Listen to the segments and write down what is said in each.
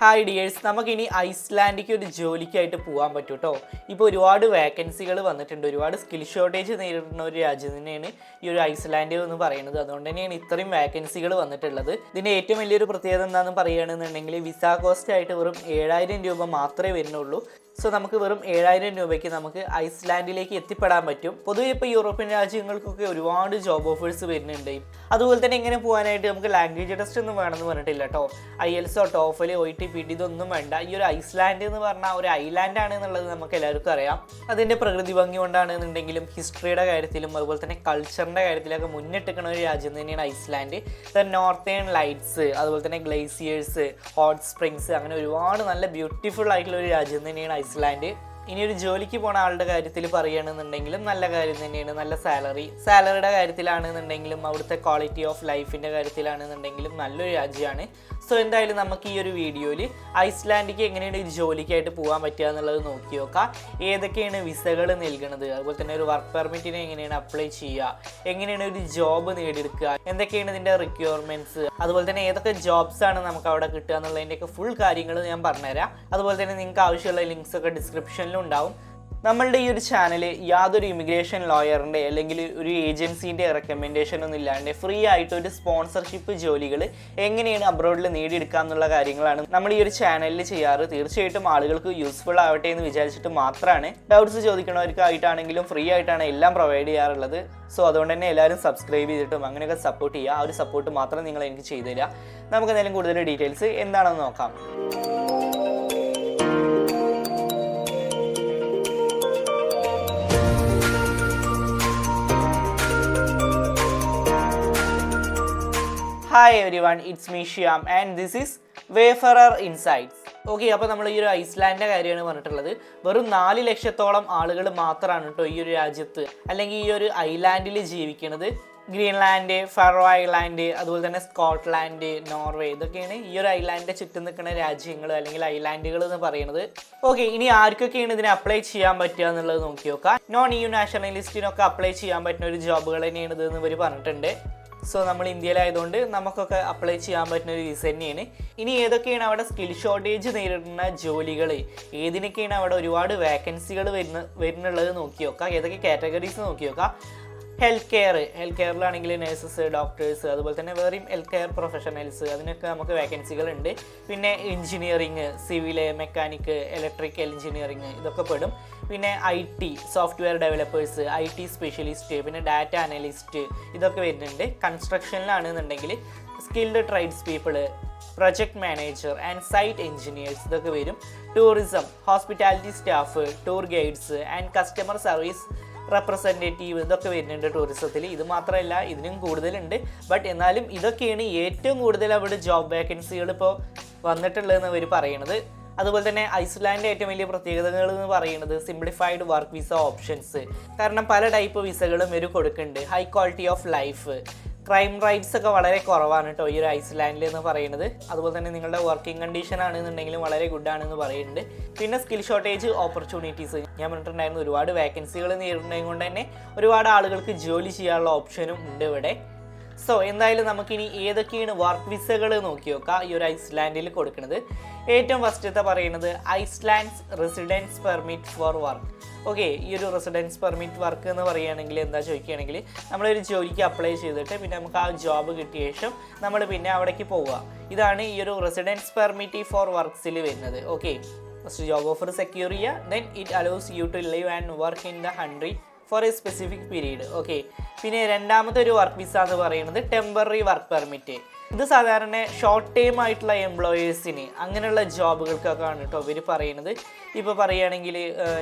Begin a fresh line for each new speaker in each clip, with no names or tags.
Hi dears നമുക്കിനി ഐസ്ലാൻഡിലേക്ക് ഒരു ജോലിക്കായിട്ട് പോകാൻ പറ്റും കേട്ടോ ഇപ്പോൾ ഒരുപാട് വേക്കൻസികൾ വന്നിട്ടുണ്ട്. ഒരുപാട് സ്കിൽ ഷോർട്ടേജ് നേരിടുന്ന ഒരു രാജ്യം തന്നെയാണ് ഈ ഒരു ഐസ്ലാൻഡ് എന്ന് പറയുന്നത്. അതുകൊണ്ട് തന്നെയാണ് ഇത്രയും വേക്കൻസികൾ വന്നിട്ടുള്ളത്. ഇതിന്റെ ഏറ്റവും വലിയൊരു പ്രത്യേകത എന്താണെന്ന് പറയുകയാണെന്നുണ്ടെങ്കിൽ വിസ കോസ്റ്റ് ആയിട്ട് വെറും ഏഴായിരം രൂപ മാത്രമേ വരുന്നുള്ളൂ. സോ നമുക്ക് വെറും ഏഴായിരം രൂപയ്ക്ക് നമുക്ക് ഐസ്ലാൻഡിലേക്ക് എത്തിപ്പെടാൻ പറ്റും. പൊതുവെ ഇപ്പോൾ യൂറോപ്യൻ രാജ്യങ്ങൾക്കൊക്കെ ഒരുപാട് ജോബ് ഓഫേഴ്സ് വരുന്നുണ്ട്. അതുപോലെ തന്നെ ഇങ്ങനെ പോകാനായിട്ട് നമുക്ക് ലാംഗ്വേജ് ടെസ്റ്റ് ഒന്നും വേണമെന്ന് പറഞ്ഞിട്ടില്ല കേട്ടോ. IELTS TOEFL O T P T ഇതൊന്നും വേണ്ട. ഈ ഒരു ഐസ്ലാൻഡ് എന്ന് പറഞ്ഞാൽ ഒരു ഐലാൻഡ് ആണ് എന്നുള്ളത് നമുക്ക് എല്ലാവർക്കും അറിയാം. അതിന്റെ പ്രകൃതി ഭംഗി കൊണ്ടാണെന്നുണ്ടെങ്കിലും ഹിസ്റ്ററിയുടെ കാര്യത്തിലും അതുപോലെ തന്നെ കൾച്ചറിന്റെ കാര്യത്തിലൊക്കെ മുന്നിട്ടിരിക്കുന്ന ഒരു രാജ്യം തന്നെയാണ് ഐസ്ലാൻഡ്. നോർത്തേൺ ലൈറ്റ്സ് അതുപോലെ തന്നെ ഗ്ലേസിയേഴ്സ് ഹോട്ട് സ്പ്രിങ്സ് അങ്ങനെ ഒരുപാട് നല്ല ബ്യൂട്ടിഫുൾ ആയിട്ടുള്ള ഒരു രാജ്യം തന്നെയാണ് ഐസ്ലാൻഡ് ഇനി ഒരു ജോലിക്ക് പോണ ആളുടെ കാര്യത്തിൽ പറയുകയാണെന്നുണ്ടെങ്കിലും നല്ല കാര്യം തന്നെയാണ്. നല്ല സാലറി. സാലറിയുടെ കാര്യത്തിലാണെന്നുണ്ടെങ്കിലും അവിടുത്തെ ക്വാളിറ്റി ഓഫ് ലൈഫിന്റെ കാര്യത്തിലാണെന്നുണ്ടെങ്കിലും നല്ലൊരു രാജ്യമാണ്. സോ എന്തായാലും നമുക്ക് ഈ ഒരു വീഡിയോയിൽ ഐസ്ലാൻഡിക്ക് എങ്ങനെയാണ് ഒരു ജോലിക്കായിട്ട് പോകാൻ പറ്റുക എന്നുള്ളത് നോക്കി നോക്കാം. ഏതൊക്കെയാണ് വിസകൾ നൽകുന്നത്? അതുപോലെ തന്നെ ഒരു വർക്ക് പെർമിറ്റിന് എങ്ങനെയാണ് അപ്ലൈ ചെയ്യുക? എങ്ങനെയാണ് ഒരു ജോബ് നേടിയെടുക്കുക? എന്തൊക്കെയാണ് ഇതിന്റെ റിക്വയർമെന്റ്സ് അതുപോലെ തന്നെ ഏതൊക്കെ ജോബ്സ് ആണ് നമുക്ക് അവിടെ കിട്ടുക എന്നുള്ളതിന്റെയൊക്കെ ഫുൾ കാര്യങ്ങൾ ഞാൻ പറഞ്ഞുതരാം. അതുപോലെ തന്നെ നിങ്ങൾക്ക് ആവശ്യമുള്ള ലിങ്ക്സ് ഒക്കെ ഡിസ്ക്രിപ്ഷനിലും ഉണ്ടാവും. നമ്മളുടെ ഈ ഒരു ചാനൽ യാതൊരു ഇമിഗ്രേഷൻ ലോയറിന്റെ അല്ലെങ്കിൽ ഒരു ഏജൻസീന്റെ റെക്കമെൻഡേഷൻ ഒന്നും ഇല്ലാണ്ട് ഫ്രീ ആയിട്ട് ഒരു സ്പോൺസർഷിപ്പ് ജോലികൾ എങ്ങനെയാണ് അബ്രോഡിൽ നേടിയെടുക്കുക എന്നുള്ള കാര്യങ്ങളാണ് നമ്മൾ ഈ ഒരു ചാനലിൽ ചെയ്യാറ്. തീർച്ചയായിട്ടും ആളുകൾക്ക് യൂസ്ഫുൾ ആവട്ടെ എന്ന് വിചാരിച്ചിട്ട് മാത്രമാണ് ഡൗട്ട്സ് ചോദിക്കണവർക്കായിട്ടാണെങ്കിലും ഫ്രീ ആയിട്ടാണ് എല്ലാം പ്രൊവൈഡ് ചെയ്യാറുള്ളത്. സോ അതുകൊണ്ട് തന്നെ എല്ലാവരും സബ്സ്ക്രൈബ് ചെയ്തിട്ടും അങ്ങനെയൊക്കെ സപ്പോർട്ട് ചെയ്യുക. ആ ഒരു സപ്പോർട്ട് മാത്രം നിങ്ങൾ എനിക്ക് ചെയ്തു തരിക നമുക്ക് എന്തെങ്കിലും കൂടുതൽ ഡീറ്റെയിൽസ് എന്താണെന്ന് നോക്കാം. Hi everyone it's me Shyam and this is Wayfarer Insights okay അപ്പോൾ നമ്മൾ ഈ ഒരു ഐസ്ലാൻഡിന്റെ കാര്യമാണ് പറഞ്ഞിട്ടുള്ളത്. വെറും നാല് ലക്ഷത്തോളം ആളുകൾ മാത്രമാണ് കേട്ടോ ഈ ഒരു രാജ്യത്ത് അല്ലെങ്കിൽ ഈ ഒരു ഐലാൻഡിൽ ജീവിക്കുന്നത് ഗ്രീൻലാൻഡ് ഫറോ ഐലാൻഡ് അതുപോലെ തന്നെ സ്കോട്ട്ലാൻഡ് നോർവേ ഇതൊക്കെയാണ് ഈ ഒരു ഐലാൻഡിന്റെ ചുറ്റും നിൽക്കുന്ന രാജ്യങ്ങൾ അല്ലെങ്കിൽ ഐലാൻഡുകൾ എന്ന് പറയുന്നത് ഓക്കെ ഇനി ആർക്കൊക്കെയാണ് ഇതിനെ അപ്ലൈ ചെയ്യാൻ പറ്റുക എന്നുള്ളത് നോക്കി നോക്കാം. നോൺ യു നാഷണലിസ്റ്റിനൊക്കെ അപ്ലൈ ചെയ്യാൻ പറ്റുന്ന ഒരു ജോബുകൾ തന്നെയാണ് ഇത് ഇവർ പറഞ്ഞിട്ടുണ്ട്. സോ നമ്മൾ ഇന്ത്യയിലായതുകൊണ്ട് നമുക്കൊക്കെ അപ്ലൈ ചെയ്യാൻ പറ്റുന്ന ഒരു വിസ തന്നെയാണ്. ഇനി ഏതൊക്കെയാണ് അവിടെ സ്കിൽ ഷോർട്ടേജ് നേരിടുന്ന ജോലികൾ ഏതിനൊക്കെയാണ് അവിടെ ഒരുപാട് വേക്കൻസികൾ വരുന്ന വരുന്നുള്ളത് നോക്കി നോക്കാം. ഏതൊക്കെ കാറ്റഗറീസ് നോക്കി നോക്കാം. ഹെൽത്ത് കെയർ ഹെൽത്ത് കെയറിലാണെങ്കിൽ നഴ്സസ് ഡോക്ടേഴ്സ് അതുപോലെ തന്നെ വേറെയും ഹെൽത്ത് കെയർ പ്രൊഫഷണൽസ് അതിനൊക്കെ നമുക്ക് വേക്കൻസികൾ ഉണ്ട്. പിന്നെ engineering civil mechanic electrical engineering ഇതൊക്കെ പെടും. പിന്നെ I T software developers I T specialist പിന്നെ ഡാറ്റ അനലിസ്റ്റ് ഇതൊക്കെ വരുന്നുണ്ട്. കൺസ്ട്രക്ഷനിലാണെന്നുണ്ടെങ്കിൽ skilled trades people project manager and site engineers ഇതൊക്കെ വരും. Tourism hospitality staff tour guides and customer service representative ഇതൊക്കെ വരുന്നുണ്ട് ടൂറിസത്തിൽ ഇത് മാത്രമല്ല ഇതിനും കൂടുതലുണ്ട്. ബട്ട് എന്നാലും ഇതൊക്കെയാണ് ഏറ്റവും കൂടുതൽ അവിടെ ജോബ് വേക്കൻസികൾ ഇപ്പോൾ വന്നിട്ടുള്ളതെന്ന് അവർ പറയണത്. അതുപോലെ തന്നെ ഐസ്ലാൻഡിന്റെ ഏറ്റവും വലിയ പ്രത്യേകതകൾ എന്ന് പറയുന്നത് സിംപ്ലിഫൈഡ് വർക്ക് വിസ ഓപ്ഷൻസ് കാരണം പല ടൈപ്പ് വിസകളും ഇവർ കൊടുക്കുന്നുണ്ട്. High quality of life crime rates ഒക്കെ വളരെ കുറവാണ് കേട്ടോ ഈ ഒരു ഐസ്ലാൻഡിൽ എന്ന് പറയുന്നത്. അതുപോലെ തന്നെ നിങ്ങളുടെ വർക്കിംഗ് കണ്ടീഷൻ ആണെന്നുണ്ടെങ്കിലും വളരെ ഗുഡ് ആണെന്ന് പറയുന്നുണ്ട്. പിന്നെ സ്കിൽ ഷോർട്ടേജ് ഓപ്പർച്യൂണിറ്റീസ് ഞാൻ പറഞ്ഞിട്ടുണ്ടായിരുന്നു ഒരുപാട് വേക്കൻസികൾ നേരിടുന്നത് കൊണ്ട് തന്നെ ഒരുപാട് ആളുകൾക്ക് ജോലി ചെയ്യാനുള്ള ഓപ്ഷനും ഉണ്ട് ഇവിടെ. സോ എന്തായാലും നമുക്കിനി ഏതൊക്കെയാണ് വർക്ക് വിസകൾ നോക്കി നോക്കാം. ഈ ഒരു ഐസ്ലാൻഡിൽ കൊടുക്കുന്നത്. ഏറ്റവും ഫസ്റ്റത്തെ പറയുന്നത് Iceland's residence permit for work okay ഈ ഒരു റെസിഡൻസ് പെർമിറ്റ് വർക്ക് എന്ന് പറയുകയാണെങ്കിൽ എന്താ ചോദിക്കുകയാണെങ്കിൽ നമ്മളൊരു ജോലിക്ക് അപ്ലൈ ചെയ്തിട്ട് പിന്നെ നമുക്ക് ആ ജോബ് കിട്ടിയ ശേഷം നമ്മൾ പിന്നെ അവിടേക്ക് പോവുക. ഇതാണ് ഈ ഒരു റെസിഡൻസ് പെർമിറ്റ് ഫോർ വർക്ക്സിൽ വരുന്നത്. Okay first job offer secure ചെയ്യുക. Then it allows you to live and work in the country for a specific period okay പിന്നെ രണ്ടാമത്തെ ഒരു വർക്ക് വിസ എന്ന് പറയുന്നത് ടെമ്പററി വർക്ക് പെർമിറ്റ് ഇത് സാധാരണ ഷോർട്ട് ടൈം ആയിട്ടുള്ള എംപ്ലോയേഴ്സിന് അങ്ങനെയുള്ള ജോബുകൾക്കൊക്കെ ആണ് കേട്ടോ ഇവർ പറയുന്നത്. ഇപ്പോൾ പറയുകയാണെങ്കിൽ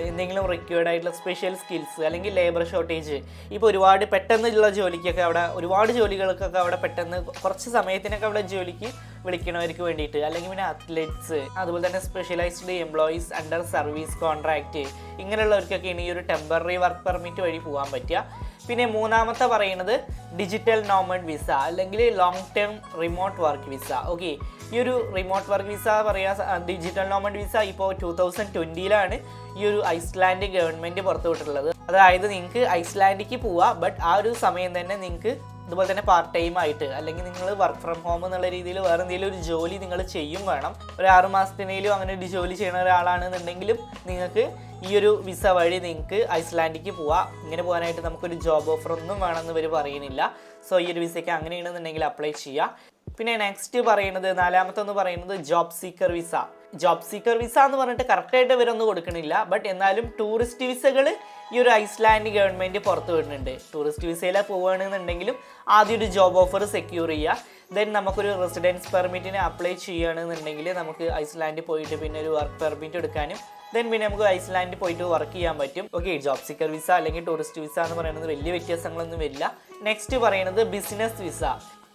എന്തെങ്കിലും റിക്വയർഡ് ആയിട്ടുള്ള സ്പെഷ്യൽ സ്കിൽസ് അല്ലെങ്കിൽ ലേബർ ഷോർട്ടേജ് ഇപ്പോൾ ഒരുപാട് പെട്ടെന്നുള്ള ജോലിക്കൊക്കെ അവിടെ ഒരുപാട് ജോലികൾക്കൊക്കെ അവിടെ പെട്ടെന്ന് കുറച്ച് സമയത്തിനൊക്കെ അവിടെ ജോലിക്ക് വിളിക്കണവർക്ക് വേണ്ടിയിട്ട്. അല്ലെങ്കിൽ പിന്നെ അത്ലറ്റ്സ് അതുപോലെ തന്നെ specialised employees under service contract ഇങ്ങനെയുള്ളവർക്കൊക്കെയാണ് ഈ ഒരു ടെമ്പററി വർക്ക് പെർമിറ്റ് വഴി പോകാൻ പറ്റുക. പിന്നെ മൂന്നാമത്തെ പറയുന്നത് ഡിജിറ്റൽ നോമഡ് വിസ അല്ലെങ്കിൽ long term remote work visa okay ഈ ഒരു റിമോട്ട് വർക്ക് വിസ പറയുക ഡിജിറ്റൽ നോമഡ് വിസ ഇപ്പോൾ ടൂ തൗസൻഡ് ട്വന്റിയിലാണ് ഈ ഒരു ഐസ്ലാൻഡ് ഗവൺമെന്റ് പുറത്തുവിട്ടിട്ടുള്ളത്. അതായത് നിങ്ങൾക്ക് ഐസ്ലാൻഡിലേക്ക് പോവാം ബട്ട് ആ ഒരു സമയം തന്നെ നിങ്ങൾക്ക് ഇതുപോലെ തന്നെ പാർട്ട് ടൈം ആയിട്ട് അല്ലെങ്കിൽ നിങ്ങൾ വർക്ക് ഫ്രം ഹോം എന്നുള്ള രീതിയിൽ വേറെ എന്തെങ്കിലും ഒരു ജോലി നിങ്ങൾ ചെയ്യും വേണം. ഒരു ആറ് മാസത്തിനേലും അങ്ങനെ ഒരു ജോലി ചെയ്യുന്ന ഒരാളാണെന്നുണ്ടെങ്കിലും നിങ്ങൾക്ക് ഈ ഒരു വിസ വഴി നിങ്ങൾക്ക് ഐസ്ലാൻഡിലേക്ക് പോവാം. ഇങ്ങനെ പോകാനായിട്ട് നമുക്കൊരു ജോബ് ഓഫർ ഒന്നും വേണമെന്ന് ഇവർ പറയുന്നില്ല. സോ ഈ ഒരു വിസയ്ക്ക് അങ്ങനെയാണെന്നുണ്ടെങ്കിൽ അപ്ലൈ ചെയ്യുക പിന്നെ നെക്സ്റ്റ് പറയുന്നത് നാലാമത്തെ ഒന്ന് പറയുന്നത് job seeker visa job seeker visa എന്ന് പറഞ്ഞിട്ട് കറക്റ്റായിട്ട് ഇവരൊന്നും കൊടുക്കണില്ല. ബട്ട് എന്നാലും ടൂറിസ്റ്റ് വിസകൾ ഈ ഒരു ഐസ്ലാൻഡ് ഗവൺമെന്റ് പുറത്തു വിടുന്നുണ്ട്. ടൂറിസ്റ്റ് വിസയിലെ പോവുകയാണെന്നുണ്ടെങ്കിലും ആദ്യം ഒരു ജോബ് ഓഫർ സെക്യൂർ ചെയ്യുക ദെൻ നമുക്കൊരു റെസിഡൻസ് പെർമിറ്റിന് അപ്ലൈ ചെയ്യുകയാണെന്നുണ്ടെങ്കിൽ നമുക്ക് ഐസ്ലാൻഡിൽ പോയിട്ട് പിന്നെ ഒരു വർക്ക് പെർമിറ്റ് എടുക്കാനും ദെൻ പിന്നെ നമുക്ക് ഐസ്ലാൻഡിൽ പോയിട്ട് വർക്ക് ചെയ്യാൻ പറ്റും. ഓക്കെ ജോബ് സീക്കർ വിസ അല്ലെങ്കിൽ ടൂറിസ്റ്റ് വിസ എന്ന് പറയുന്നത് വലിയ വ്യത്യാസങ്ങളൊന്നും വരില്ല. നെക്സ്റ്റ് പറയുന്നത് ബിസിനസ് വിസ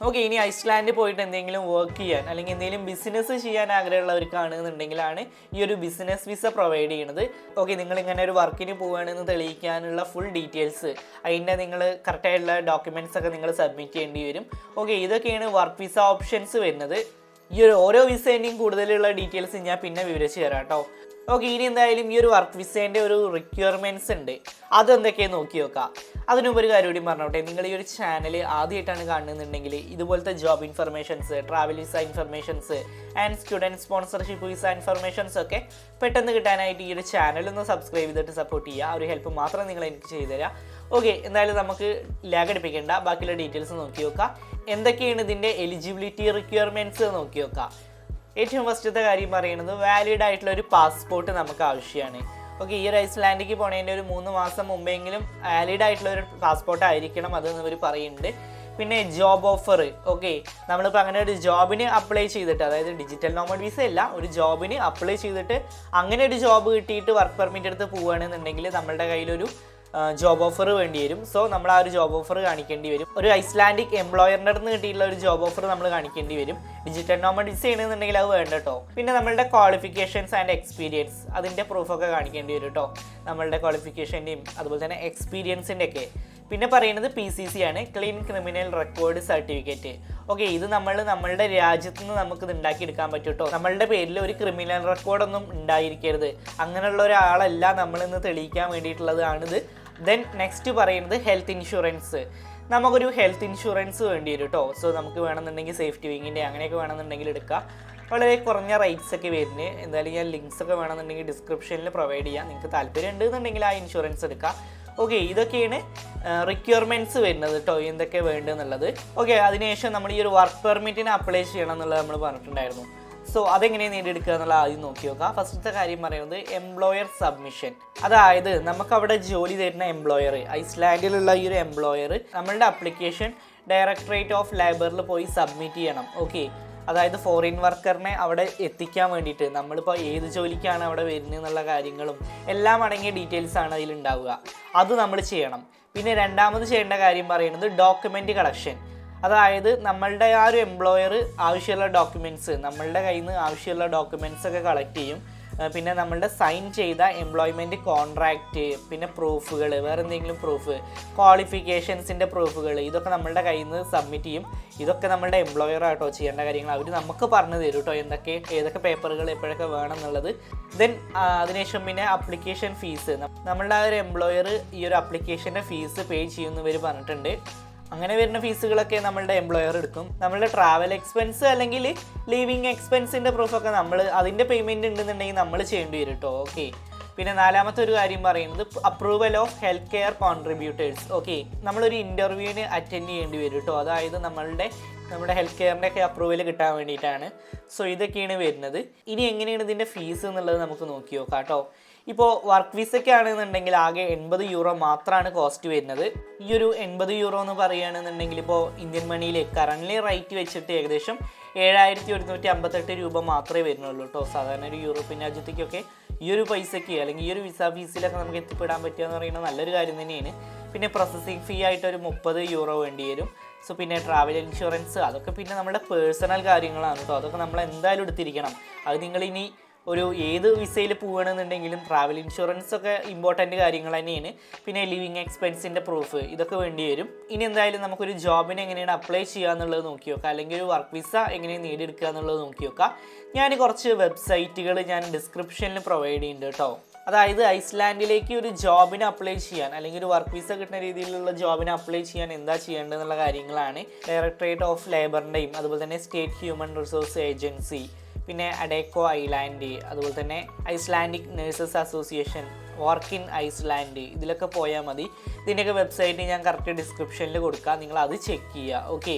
ഓക്കെ ഇനി ഐസ്ലാൻഡിൽ പോയിട്ട് എന്തെങ്കിലും വർക്ക് ചെയ്യാൻ അല്ലെങ്കിൽ എന്തെങ്കിലും ബിസിനസ് ചെയ്യാൻ ആഗ്രഹമുള്ളവർക്കാണ് എന്നുണ്ടെങ്കിലാണ് ഈ ഒരു ബിസിനസ് വിസ പ്രൊവൈഡ് ചെയ്യുന്നത്. ഓക്കെ നിങ്ങൾ ഇങ്ങനെ ഒരു വർക്കിന് പോവുകയാണെന്ന് തെളിയിക്കാനുള്ള ഫുൾ ഡീറ്റെയിൽസ് അതിന്റെ നിങ്ങൾ കറക്റ്റായിട്ടുള്ള ഡോക്യുമെന്റ്സ് ഒക്കെ നിങ്ങൾ സബ്മിറ്റ് ചെയ്യേണ്ടി വരും. ഓക്കെ ഇതൊക്കെയാണ് വർക്ക് വിസ ഓപ്ഷൻസ് വരുന്നത്. ഈ ഒരു ഓരോ വിസേന്റെയും കൂടുതലുള്ള ഡീറ്റെയിൽസ് ഞാൻ പിന്നെ വിവരിച്ച് തരാം കേട്ടോ. ഓക്കെ ഇനി എന്തായാലും ഈ ഒരു വർക്ക് വിസേന്റെ ഒരു റിക്വയർമെന്റ്സ് ഉണ്ട്. അതെന്തൊക്കെയാണ് നോക്കി നോക്കാം. അതിനുമുമ്പ് ഒരു കാര്യം കൂടി പറഞ്ഞോട്ടെ. നിങ്ങൾ ഈ ഒരു ചാനൽ ആദ്യമായിട്ടാണ് കാണുന്നുണ്ടെങ്കിൽ ഇതുപോലത്തെ job informations travel visa informations and student sponsorship visa informations ഒക്കെ പെട്ടെന്ന് കിട്ടാനായിട്ട് ഈ ഒരു ചാനൽ ഒന്ന് സബ്സ്ക്രൈബ് ചെയ്തിട്ട് സപ്പോർട്ട് ചെയ്യുക. ഒരു ഹെൽപ്പ് മാത്രം നിങ്ങൾ എനിക്ക് ചെയ്തു തരാം ഓക്കെ എന്തായാലും നമുക്ക് ലാഗ് അടിപ്പിക്കേണ്ട. ബാക്കിയുള്ള ഡീറ്റെയിൽസ് നോക്കി നോക്കാം. എന്തൊക്കെയാണ് ഇതിന്റെ എലിജിബിലിറ്റി റിക്വയർമെന്റ്സ് നോക്കി നോക്കാം. ഏറ്റവും ഫസ്റ്റത്തെ കാര്യം പറയുന്നത് വാലിഡ് ആയിട്ടുള്ള ഒരു പാസ്പോർട്ട് നമുക്ക് ആവശ്യമാണ്. ഓക്കെ ഈ ഒരു ഐസ്ലാൻഡിലേക്ക് പോണതിന്റെ ഒരു മൂന്ന് മാസം മുമ്പെങ്കിലും വാലിഡ് ആയിട്ടുള്ള ഒരു പാസ്പോർട്ട് ആയിരിക്കണം അതെന്ന് ഇവർ പറയുന്നുണ്ട്. പിന്നെ ജോബ് ഓഫർ ഓക്കെ നമ്മളിപ്പോൾ അങ്ങനെ ഒരു ജോബിന് അപ്ലൈ ചെയ്തിട്ട് അതായത് ഡിജിറ്റൽ നോമഡ് വിസ അല്ല ഒരു ജോബിന് അപ്ലൈ ചെയ്തിട്ട് അങ്ങനെ ഒരു ജോബ് കിട്ടിയിട്ട് വർക്ക് പെർമിറ്റ് എടുത്ത് പോവുകയാണെന്നുണ്ടെങ്കിൽ നമ്മളുടെ കയ്യിലൊരു ജോബ് ഓഫർ വേണ്ടി വരും. സോ നമ്മൾ ആ ഒരു ജോബ് ഓഫർ കാണിക്കേണ്ടി വരും. ഒരു ഐസ്ലാൻഡിക് എംപ്ലോയറിന്റെ അടുത്ത് കിട്ടിയിട്ടുള്ള ഒരു ജോബ് ഓഫർ നമ്മൾ കാണിക്കേണ്ടി വരും. ഡിജിറ്റൽ നോമഡിസ് ചെയ്യണമെന്നുണ്ടെങ്കിൽ അത് വേണ്ട കേട്ടോ പിന്നെ നമ്മളുടെ ക്വാളിഫിക്കേഷൻസ് ആൻഡ് എക്സ്പീരിയൻസ് അതിന്റെ പ്രൂഫൊക്കെ കാണിക്കേണ്ടി വരും കേട്ടോ നമ്മളുടെ ക്വാളിഫിക്കേഷന്റെയും അതുപോലെ തന്നെ എക്സ്പീരിയൻസിന്റെ ഒക്കെ പിന്നെ പറയുന്നത് പി സി സി ആണ്. Clean criminal record certificate okay ഇത് നമ്മൾ നമ്മളുടെ രാജ്യത്ത് നിന്ന് നമുക്ക് ഇത് ഉണ്ടാക്കിയെടുക്കാൻ പറ്റും കേട്ടോ നമ്മളുടെ പേരിൽ ഒരു ക്രിമിനൽ റെക്കോർഡൊന്നും ഉണ്ടായിരിക്കരുത്. അങ്ങനെയുള്ള ഒരാളല്ല നമ്മളിന്ന് തെളിയിക്കാൻ വേണ്ടിയിട്ടുള്ളതാണിത്. ദെൻ നെക്സ്റ്റ് പറയുന്നത് ഹെൽത്ത് ഇൻഷുറൻസ് നമുക്കൊരു ഹെൽത്ത് ഇൻഷുറൻസ് വേണ്ടി വരും കേട്ടോ സോ നമുക്ക് വേണമെന്നുണ്ടെങ്കിൽ സേഫ്റ്റി വിങ്ങിന്റെ അങ്ങനെയൊക്കെ വേണമെന്നുണ്ടെങ്കിൽ എടുക്കാം. വളരെ കുറഞ്ഞ റേറ്റ്സ് ഒക്കെ വരുന്നത്. എന്തായാലും ഞാൻ ലിങ്ക്സ് ഒക്കെ വേണമെന്നുണ്ടെങ്കിൽ ഡിസ്ക്രിപ്ഷനിൽ പ്രൊവൈഡ് ചെയ്യാം. നിങ്ങൾക്ക് താല്പര്യം ഉണ്ടെന്നുണ്ടെങ്കിൽ ആ ഇൻഷുറൻസ് എടുക്കാം. ഓക്കെ ഇതൊക്കെയാണ് റിക്വയർമെന്റ്സ് വരുന്നത് കേട്ടോ എന്തൊക്കെ വേണ്ടതെന്നുള്ളത് ഓക്കെ അതിനുശേഷം നമ്മൾ ഈ ഒരു വർക്ക് പെർമിറ്റിന് അപ്ലൈ ചെയ്യണം എന്നുള്ളത് നമ്മൾ പറഞ്ഞിട്ടുണ്ടായിരുന്നു. സോ അതെങ്ങനെയാണ് നേടിയെടുക്കുക എന്നുള്ള ആദ്യം നോക്കി നോക്കാം. ഫസ്റ്റത്തെ കാര്യം പറയുന്നത് എംപ്ലോയർ സബ്മിഷൻ അതായത് നമുക്ക് അവിടെ ജോലി തരുന്ന എംപ്ലോയർ ഐസ്ലാൻഡിലുള്ള ഈ ഒരു എംപ്ലോയർ നമ്മളുടെ അപ്ലിക്കേഷൻ ഡയറക്ടറേറ്റ് ഓഫ് ലേബറിൽ പോയി സബ്മിറ്റ് ചെയ്യണം. ഓക്കെ അതായത് ഫോറിൻ വർക്കറിനെ അവിടെ എത്തിക്കാൻ വേണ്ടിയിട്ട്. നമ്മളിപ്പോൾ ഏത് ജോലിക്കാണ് അവിടെ വരുന്നത് എന്നുള്ള കാര്യങ്ങളും എല്ലാം അടങ്ങിയ ഡീറ്റെയിൽസ് ആണ് അതിലുണ്ടാവുക. അത് നമ്മൾ ചെയ്യണം. പിന്നെ രണ്ടാമത് ചെയ്യേണ്ട കാര്യം പറയുന്നത് ഡോക്യുമെന്റ് കളക്ഷൻ അതായത് നമ്മളുടെ ആ ഒരു എംപ്ലോയർ ആവശ്യമുള്ള ഡോക്യുമെന്റ്സ് നമ്മളുടെ കയ്യിൽ നിന്ന് ആവശ്യമുള്ള ഡോക്യുമെന്റ്സ് ഒക്കെ കളക്ട് ചെയ്യും. പിന്നെ നമ്മളുടെ സൈൻ ചെയ്ത എംപ്ലോയ്മെന്റ് കോൺട്രാക്റ്റ് പിന്നെ പ്രൂഫുകൾ വേറെ എന്തെങ്കിലും പ്രൂഫ് ക്വാളിഫിക്കേഷൻസിന്റെ പ്രൂഫുകൾ ഇതൊക്കെ നമ്മളുടെ കയ്യിൽ നിന്ന് സബ്മിറ്റ് ചെയ്യും. ഇതൊക്കെ നമ്മളുടെ എംപ്ലോയർ ആട്ടോ ചെയ്യേണ്ട കാര്യങ്ങൾ. അവർ നമുക്ക് പറഞ്ഞു തരും കേട്ടോ എന്തൊക്കെ ഏതൊക്കെ പേപ്പറുകൾ എപ്പോഴൊക്കെ വേണം എന്നുള്ളത്. ദെൻ അതിനുശേഷം പിന്നെ അപ്ലിക്കേഷൻ ഫീസ് നമ്മളുടെ ആ ഒരു എംപ്ലോയർ ഈ ഒരു അപ്ലിക്കേഷന്റെ ഫീസ് പേ ചെയ്യുന്നവർ പറഞ്ഞിട്ടുണ്ട്. അങ്ങനെ വരുന്ന ഫീസുകളൊക്കെ നമ്മളുടെ എംപ്ലോയർ എടുക്കും. നമ്മളുടെ ട്രാവൽ എക്സ്പെൻസ് അല്ലെങ്കിൽ ലിവിങ് എക്സ്പെൻസിന്റെ പ്രൂഫൊക്കെ നമ്മൾ അതിന്റെ പേയ്മെന്റ് ഉണ്ടെന്നുണ്ടെങ്കിൽ നമ്മൾ ചെയ്യേണ്ടി വരും കേട്ടോ ഓക്കെ പിന്നെ നാലാമത്തെ ഒരു കാര്യം പറയുന്നത് approval of health care contributors okay നമ്മളൊരു ഇന്റർവ്യൂവിന് അറ്റൻഡ് ചെയ്യേണ്ടി വരും കേട്ടോ അതായത് നമ്മളുടെ നമ്മുടെ ഹെൽത്ത് കെയറിന്റെ ഒക്കെ അപ്രൂവൽ കിട്ടാൻ വേണ്ടിയിട്ടാണ്. സോ ഇതൊക്കെയാണ് വരുന്നത്. ഇനി എങ്ങനെയാണ് ഇതിന്റെ ഫീസ് എന്നുള്ളത് നമുക്ക് നോക്കി നോക്കാം കേട്ടോ ഇപ്പോൾ വർക്ക് വിസയ്ക്ക് ആണെന്നുണ്ടെങ്കിൽ ആകെ എൺപത് യൂറോ മാത്രമാണ് കോസ്റ്റ് വരുന്നത്. ഈ ഒരു എൺപത് യൂറോ എന്ന് പറയുകയാണെന്നുണ്ടെങ്കിൽ ഇപ്പോൾ ഇന്ത്യൻ മണിയിൽ കറന്റ് റേറ്റ് വെച്ചിട്ട് ഏകദേശം ഏഴായിരത്തി ഒരുന്നൂറ്റി അമ്പത്തെട്ട് രൂപ മാത്രമേ വരുന്നുള്ളൂ കേട്ടോ സാധാരണ ഒരു യൂറോപ്യൻ രാജ്യത്തേക്കൊക്കെ ഈ ഒരു പൈസയ്ക്ക് അല്ലെങ്കിൽ ഈ ഒരു വിസ ഫീസിലൊക്കെ നമുക്ക് എത്തിപ്പെടാൻ പറ്റുക എന്ന് പറയുന്നത് നല്ലൊരു കാര്യം തന്നെയാണ്. പിന്നെ പ്രോസസ്സിങ് ഫീ ആയിട്ട് ഒരു മുപ്പത് യൂറോ വേണ്ടി വരും. സോ പിന്നെ ട്രാവൽ ഇൻഷുറൻസ് അതൊക്കെ പിന്നെ നമ്മുടെ പേഴ്സണൽ കാര്യങ്ങളാണ് കേട്ടോ അതൊക്കെ നമ്മൾ എന്തായാലും എടുത്തിരിക്കണം. അത് നിങ്ങളിനി ഒരു ഏത് വിസയിൽ പോവുകയാണെന്നുണ്ടെങ്കിലും ട്രാവൽ ഇൻഷുറൻസ് ഒക്കെ ഇമ്പോർട്ടന്റ് കാര്യങ്ങൾ തന്നെയാണ്. പിന്നെ ലിവിങ് എക്സ്പെൻസിന്റെ പ്രൂഫ് ഇതൊക്കെ വേണ്ടി വരും. ഇനി എന്തായാലും നമുക്കൊരു ജോബിന് എങ്ങനെയാണ് അപ്ലൈ ചെയ്യുക എന്നുള്ളത് നോക്കി നോക്കാം. അല്ലെങ്കിൽ ഒരു വർക്ക് വിസ എങ്ങനെയാണ് നേടിയെടുക്കുക എന്നുള്ളത് നോക്കി നോക്കാം. ഞാൻ കുറച്ച് വെബ്സൈറ്റുകൾ ഞാൻ ഡിസ്ക്രിപ്ഷനിൽ പ്രൊവൈഡ് ചെയ്യുന്നുണ്ട് കേട്ടോ. അതായത് ഐസ്ലാൻഡിലേക്ക് ഒരു ജോബിന് അപ്ലൈ ചെയ്യാൻ അല്ലെങ്കിൽ ഒരു വർക്ക് വിസ കിട്ടുന്ന രീതിയിലുള്ള ജോബിന് അപ്ലൈ ചെയ്യാൻ എന്താ ചെയ്യേണ്ടതെന്നുള്ള കാര്യങ്ങളാണ്. ഡയറക്ടറേറ്റ് ഓഫ് ലേബറിന്റെയും അതുപോലെ തന്നെ സ്റ്റേറ്റ് ഹ്യൂമൻ റിസോഴ്സ് ഏജൻസി പിന്നെ അഡേക്കോ ഐലാൻഡ് അതുപോലെ തന്നെ Icelandic nurses association work in Iceland ഇതിലൊക്കെ പോയാൽ മതി. ഇതിന്റെയൊക്കെ വെബ്സൈറ്റ് ഞാൻ കറക്റ്റ് ഡിസ്ക്രിപ്ഷനിൽ കൊടുക്കാം. നിങ്ങൾ അത് ചെക്ക് ചെയ്യുക ഓക്കെ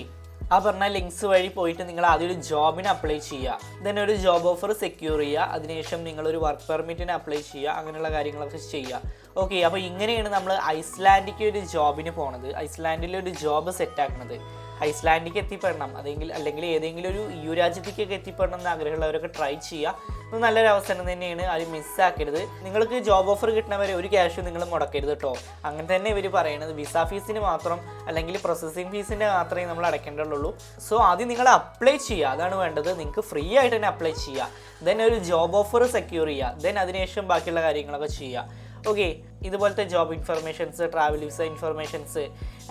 ആ പറഞ്ഞ ലിങ്ക്സ് വഴി പോയിട്ട് നിങ്ങൾ ആദ്യം ഒരു ജോബിന് അപ്ലൈ ചെയ്യുക. ദെൻ ഒരു ജോബ് ഓഫർ സെക്യൂർ ചെയ്യുക. അതിനുശേഷം നിങ്ങളൊരു വർക്ക് പെർമിറ്റിന് അപ്ലൈ ചെയ്യുക. അങ്ങനെയുള്ള കാര്യങ്ങളൊക്കെ ചെയ്യുക ഓക്കെ അപ്പോൾ ഇങ്ങനെയാണ് നമ്മൾ ഐസ്ലാൻഡിക്ക് ഒരു ജോബിന് പോണത്. ഐസ്ലാൻഡിൽ ഒരു ജോബ് സെറ്റാക്കുന്നത് ഐസ്ലാൻഡിലേക്ക് എത്തിപ്പെടണം. അതെങ്കിൽ അല്ലെങ്കിൽ ഏതെങ്കിലും ഒരു യു രാജ്യത്തേക്കൊക്കെ എത്തിപ്പെടണം എന്ന് ആഗ്രഹമുള്ളവരൊക്കെ ട്രൈ ചെയ്യുക. ഇത് നല്ലൊരു അവസരം തന്നെയാണ്. അത് മിസ്സാക്കരുത് നിങ്ങൾക്ക് ജോബ് ഓഫർ കിട്ടണവരെ ഒരു ക്യാഷ് നിങ്ങൾ മുടക്കരുത് കേട്ടോ. അങ്ങനെ തന്നെ ഇവർ പറയണത്. വിസ ഫീസിന് മാത്രം അല്ലെങ്കിൽ പ്രോസസ്സിംഗ് ഫീസിന്റെ മാത്രമേ നമ്മൾ അടയ്ക്കേണ്ടുള്ളൂ സോ ആദ്യം നിങ്ങൾ അപ്ലൈ ചെയ്യുക. അതാണ് വേണ്ടത്. നിങ്ങൾക്ക് ഫ്രീ ആയിട്ട് തന്നെ അപ്ലൈ ചെയ്യുക. ദെൻ ഒരു ജോബ് ഓഫർ സെക്യൂർ ചെയ്യുക. ദെൻ അതിനുശേഷം ബാക്കിയുള്ള കാര്യങ്ങളൊക്കെ ചെയ്യുക. ഓക്കെ ഇതുപോലത്തെ job informations travel visa informations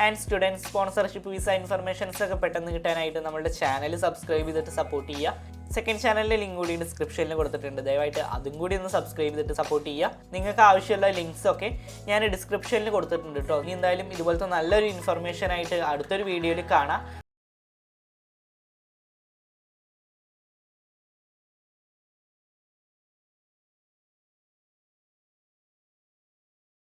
and student sponsorship visa informations ഒക്കെ പെട്ടെന്ന് കിട്ടാനായിട്ട് നമ്മുടെ ചാനൽ സബ്സ്ക്രൈബ് ചെയ്തിട്ട് സപ്പോർട്ട് ചെയ്യുക. സെക്കൻഡ് ചാനലിന്റെ ലിങ്ക് കൂടി ഡിസ്ക്രിപ്ഷനിൽ കൊടുത്തിട്ടുണ്ട്. ദയവായിട്ട് അതും കൂടി ഒന്ന് സബ്സ്ക്രൈബ് ചെയ്തിട്ട് സപ്പോർട്ട് ചെയ്യുക. നിങ്ങൾക്ക് ആവശ്യമുള്ള ലിങ്ക്സ് ഒക്കെ ഞാൻ ഡിസ്ക്രിപ്ഷനിൽ കൊടുത്തിട്ടുണ്ട് കേട്ടോ ഇനി എന്തായാലും ഇതുപോലത്തെ നല്ലൊരു ഇൻഫർമേഷൻ ആയിട്ട് അടുത്തൊരു വീഡിയോയിൽ കാണാം.